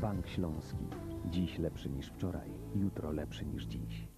Funk śląski. Dziś lepszy niż wczoraj, jutro lepszy niż dziś.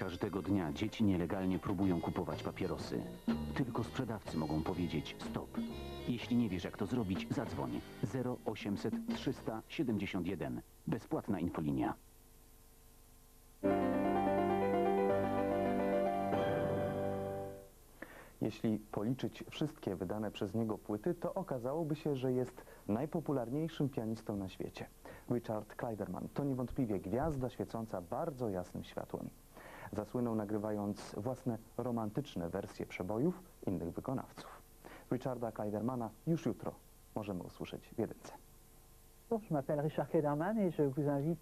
Każdego dnia dzieci nielegalnie próbują kupować papierosy. Tylko sprzedawcy mogą powiedzieć stop. Jeśli nie wiesz jak to zrobić, zadzwoń 0800 371. Bezpłatna infolinia. Jeśli policzyć wszystkie wydane przez niego płyty, to okazałoby się, że jest najpopularniejszym pianistą na świecie. Richard Kleiderman to niewątpliwie gwiazda świecąca bardzo jasnym światłem. Zasłynął nagrywając własne romantyczne wersje przebojów innych wykonawców. Richarda Kleidermana już jutro możemy usłyszeć w jedynce.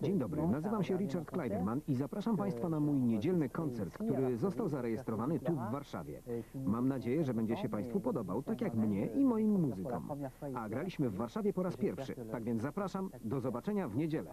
Dzień dobry, nazywam się Richard. Kleiderman i zapraszam Państwa na mój niedzielny koncert, który został zarejestrowany tu w Warszawie. Mam nadzieję, że będzie się Państwu podobał, tak jak mnie i moim muzykom. A graliśmy w Warszawie po raz pierwszy, tak więc zapraszam, do zobaczenia w niedzielę.